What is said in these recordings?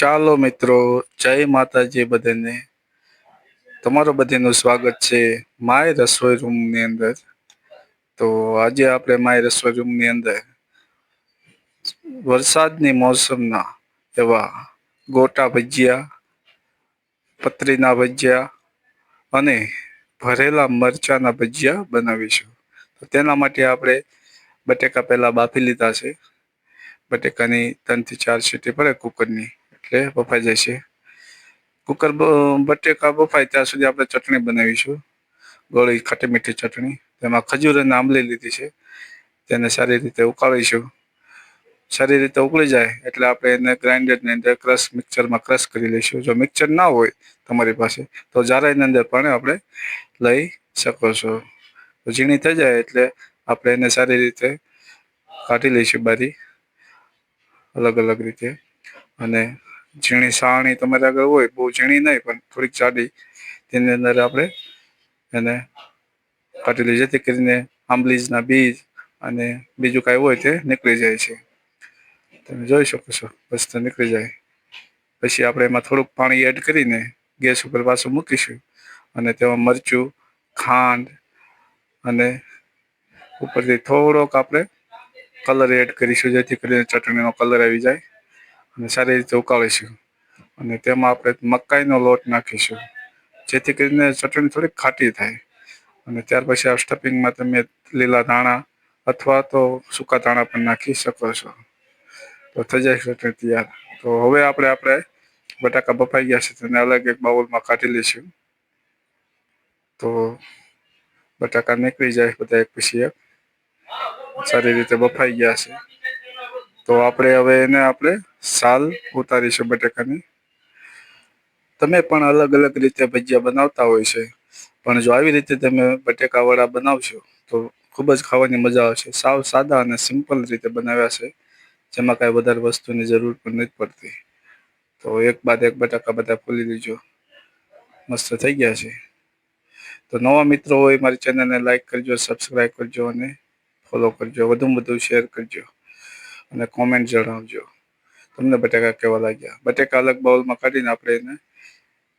ચાલો મિત્રો, જય માતાજી બધાને. તમારું બધાનું સ્વાગત છે માય રસોઈ રૂમની અંદર. તો આજે આપણે માય રસોઈ રૂમની અંદર વરસાદની મોસમના એવા ગોટા ભજીયા, પતરીના ભજીયા અને ભરેલા મરચાના ભજીયા બનાવીશું. તો તેના માટે આપણે બટેકા પહેલાં બાફી લીધા છે. બટેકાની ત્રણથી ચાર સીટી પડે કુકરની. એટલે બફાઈ જશે કુકર બટેકા બફાય ત્યાં સુધી આપણે ચટણી બનાવીશું. ગોળી, ખાટી મીઠી ચટણી. તેમાં ખજૂર અને આંબલી લીધી છે. તેને સારી રીતે ઉકાળીશું. સારી રીતે ઉકળી જાય એટલે આપણે એને ગ્રાઇન્ડરની અંદર ક્રશ મિક્સરમાં ક્રશ કરી લઈશું. જો મિક્સર ના હોય તમારી પાસે, તો જારાની અંદર પણ આપણે લઈ શકો છો. ઝીણી થઈ જાય એટલે આપણે એને સારી રીતે કાઢી લઈશું બારી. અલગ અલગ રીતે. અને ઝીણી સાણી તમારી આગળ હોય, બહુ ઝીણી નહીં, પણ થોડીક જાડી તેની અંદર આપણે એને કાઢી લઈએ જેથી કરીને આંબલીજના બીજ અને બીજું કાંઈ હોય તે નીકળી જાય છે. તમે જોઈ શકો છો બસ તો નીકળી જાય. પછી આપણે એમાં થોડુંક પાણી એડ કરીને ગેસ ઉપર પાછું મૂકીશું અને તેમાં મરચું, ખાંડ અને ઉપરથી થોડોક આપણે કલર એડ કરીશું જેથી કરીને ચટણીનો કલર આવી જાય. અને સારી રીતે ઉકાળીશું. અને તેમાં આપણે મકાઈનો લોટ નાખીશું. જેથી કરીને ચટણી થોડીક ખાટી થાય. અને ત્યાર પછી આ સ્ટફિંગમાં તમે લીલા ધાણા અથવા તો સૂકા ધાણા પણ નાખી શકો છો. તો થઈ જાય ચટણી તૈયાર. તો હવે આપણે આપણે બટાકા બફાઈ ગયા છે, તેને અલગ એક બાઉલમાં કાઢી લઈશું. તો બટાકા નીકળી જાય બધા એક પછી એક. સારી રીતે બફાઈ ગયા છે. તો આપણે હવે એને આપણે સાલ ઉતારીશું બટાકાની. તમે પણ અલગ અલગ રીતે ભજીયા બનાવતા હોય છે. પણ જો આવી રીતે તમે બટેકા વડા બનાવશો, તો ખૂબ જ ખાવાની મજા આવશે. સાવ સાદા અને સિમ્પલ રીતે બનાવ્યા છે. જેમાં કાંઈ વધારે વસ્તુની જરૂર પણ નથી પડતી. તો એક બાદ એક બટાકા બધા ખોલી લીજો. મસ્ત થઈ ગયા છે. તો નવા મિત્રો હોય મારી ચેનલને લાઇક કરજો, સબસ્ક્રાઈબ કરજો અને ફોલો કરજો. વધુમાં વધુ શેર કરજો અને કોમેન્ટ જણાવજો. તમને બટાકા કહેવા લાગ્યા? બટાકા અલગ બાઉલમાં કાઢીને આપણે એને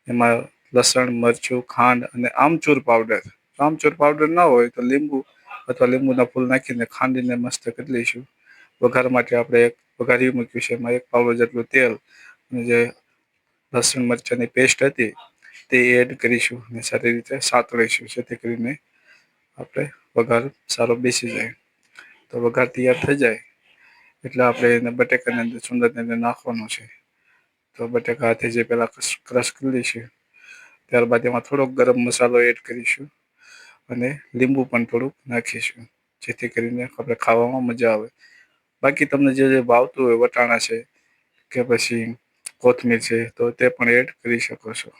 એમાં લસણ, મરચું, ખાંડ અને આમચૂર પાવડર આમચૂર પાવડર ના હોય તો લીંબુ અથવા લીંબુના ફૂલ નાખીને ખાંડીને મસ્ત કરી લઈશું. વઘાર માટે આપણે એક વઘારી મૂક્યું છે. એમાં એક પાવડર જેટલું તેલ અને જે લસણ, મરચાંની પેસ્ટ હતી તે એડ કરીશું અને સારી રીતે સાતળીશું. જેથી કરીને આપણે વઘાર સારો બેસી જાય. તો વઘાર તૈયાર થઈ જાય. એટલે આપણે એને બટેકાની અંદર, સુંદરની અંદર નાખવાનું છે. તો બટેકા હાથે જે પહેલાં ક્રશ કરી લઈશું ત્યારબાદ એમાં થોડોક ગરમ મસાલો એડ કરીશું અને લીંબુ પણ થોડુંક નાખીશું, જેથી કરીને આપણે ખાવામાં મજા આવે. બાકી તમને જે જે ભાવતું હોય, વટાણા છે કે પછી કોથમીર છે, તો તે પણ એડ કરી શકો છો.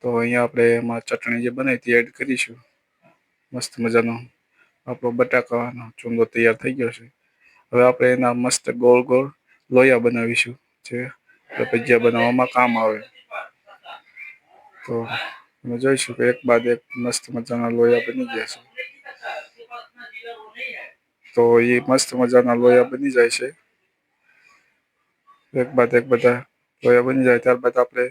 તો અહીંયા આપણે એમાં ચટણી જે બનાવી તે એડ કરીશું. મસ્ત મજાનો આપણો બટાકાનો ચૂંદો તૈયાર થઈ ગયો છે. હવે આપણે એના મસ્ત ગોળ ગોળ લોયા બનાવીશું જે ભજીયા બનાવવામાં કામ આવે. તો તમે જોઈશું કે એક બાદ એક મસ્ત મજાના લોયા બની ગયા છે. તો એ મસ્ત મજાના લોયા બની જાય છે. એક બાદ એક બધા લોયા બની જાય ત્યારબાદ આપણે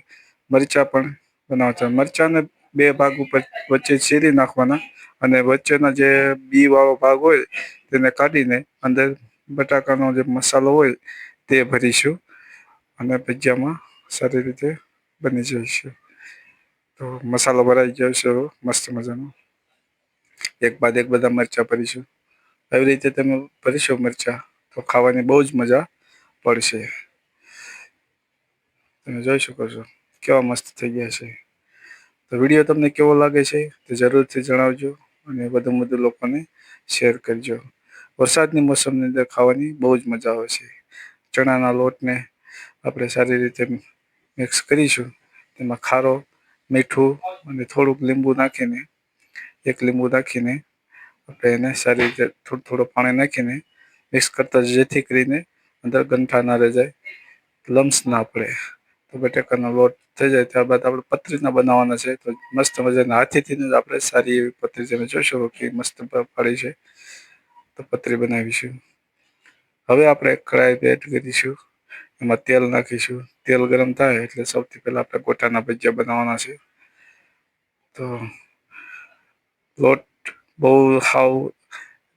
મરચાં પણ બનાવતા મરચાને બે ભાગ ઉપર વચ્ચે ચીરી નાખવાના અને વચ્ચેના જે બી વાળો ભાગ હોય તેને કાઢીને અંદર બટાકાનો જે મસાલો હોય તે ભરીશું અને ભજીયામાં સારી રીતે બની જશે તો મસાલો ભરાઈ ગયો છે મસ્ત મજાનો. એક બાદ એક બધા મરચાં ભરીશું. આવી રીતે તમે ભરીશો મરચાં, તો ખાવાની બહુ જ મજા પડશે. તમે જોઈ શકો છો કેવા મસ્ત થઈ ગયા છે. તો વીડિયો તમને કેવો લાગે છે તે જરૂરથી જણાવજો અને વધુ વધુ લોકોને શેર કરજો. વરસાદની મોસમની અંદર ખાવાની બહુ જ મજા આવે છે. ચણાના લોટને આપણે સારી રીતે મિક્સ કરીશું. તેમાં ખારો, મીઠું અને થોડુંક લીંબુ નાખીને, એક લીંબુ નાખીને આપણે એને સારી રીતે થોડું થોડું પાણી નાખીને મિક્સ કરતા જેથી કરીને અંદર ગંઠા ના રહી જાય, લમ્સ ના પડે. તો બટેકાનો લોટ થઈ જાય. ત્યારબાદ આપણે પતરીના બનાવવાના છે. તો મસ્ત મજાના હાથીથી જ આપણે સારી એવી પતરી તમે જોશો કે મસ્ત પાડી છે. તો પતરી બનાવીશું. હવે આપણે કડાઈ બેટ કરીશું. એમાં તેલ નાખીશું. તેલ ગરમ થાય એટલે સૌથી પહેલા આપણે ગોટાના ભજીયા બનાવવાના છે. તો લોટ બહુ હાવ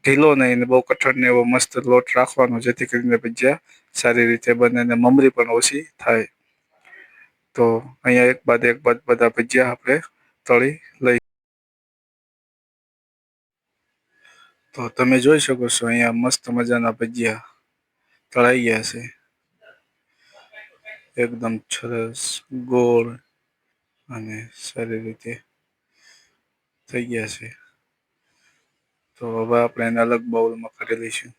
ઢીલો નહીં બહુ કઠણ ને એવો મસ્ત લોટ રાખવાનો, જેથી કરીને ભજીયા સારી રીતે બને ને મમરી પણ ઓછી થાય. તો અહીંયા એક બાદ એક બાદ બધા ભજીયા આપણે તળી લઈ તો તમે જોઈ શકો છો, અહીંયા મસ્ત મજાના ભજીયા તળાઈ ગયા છે. એકદમ સરસ, ગોળ અને સારી રીતે થઈ ગયા છે. તો હવે આપણે એને અલગ બાઉલમાં કરી લઈશું.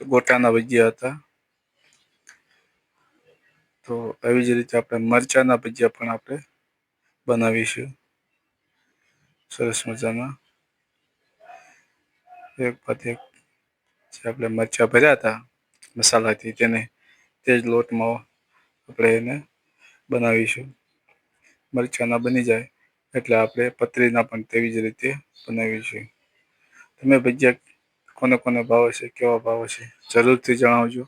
ગોટાના ભજીયા હતા. તો આવી જ રીતે આપણે મરચાના ભજીયા પણ આપણે બનાવીશું. સરસ મજાના એક બાદ એક જે આપણે મરચાં ભર્યા હતા મસાલાથી તેને તે જ લોટમાં આપણે એને બનાવીશું. મરચાંના બની જાય એટલે આપણે પતરીના પણ તેવી જ રીતે બનાવીશું. તમે ભજીયા કોને કોને ભાવે છે, કેવા ભાવે છે, જરૂરથી જણાવજો.